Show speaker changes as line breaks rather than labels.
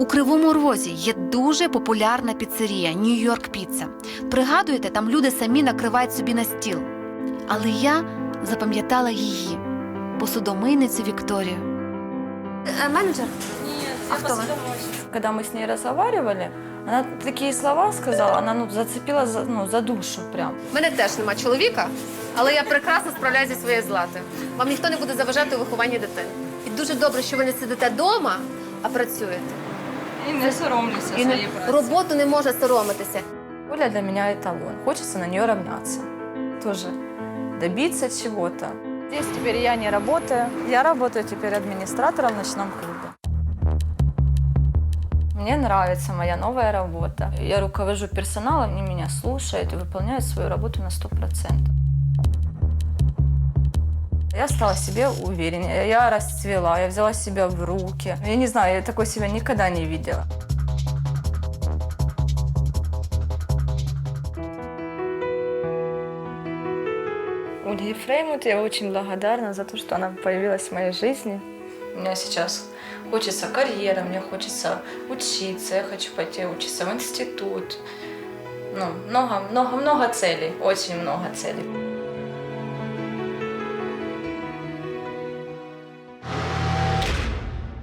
У Кривому Розі є дуже популярна піцерія Нью-Йорк Піца. Пригадуєте, там люди самі накривають собі на стіл. Але я запам'ятала її посудомийницю Вікторію. Менеджер? А хто ви?
Когда мы с ней разговаривали, она такие слова сказала, она ну, зацепила за, ну, за душу прям.
У мене теж нема чоловіка, але я прекрасно справляюся зі своєю златою. Вам ніхто не буде заважати у вихованні дитини. І дуже добре, що ви не сидите вдома, а працюєте.
И не соромлюсь
І не- роботу не може соромитися.
Оля для меня эталон. Хочется на нее равняться. Тоже добиться чего-то. Здесь теперь я не работаю. Я работаю теперь администратором в ночном клубе. Мне нравится моя новая работа. Я руковожу персоналом, они меня слушают и выполняют свою работу на 100%. Я стала себе увереннее, я расцвела, я взяла себя в руки. Я не знаю, я такой себя никогда не видела. Ольге Фреймут я очень благодарна за то, что она появилась в моей жизни. У меня сейчас хочется карьера, мне хочется учиться, я хочу пойти учиться в институт. Ну, много, много, много целей, очень много целей.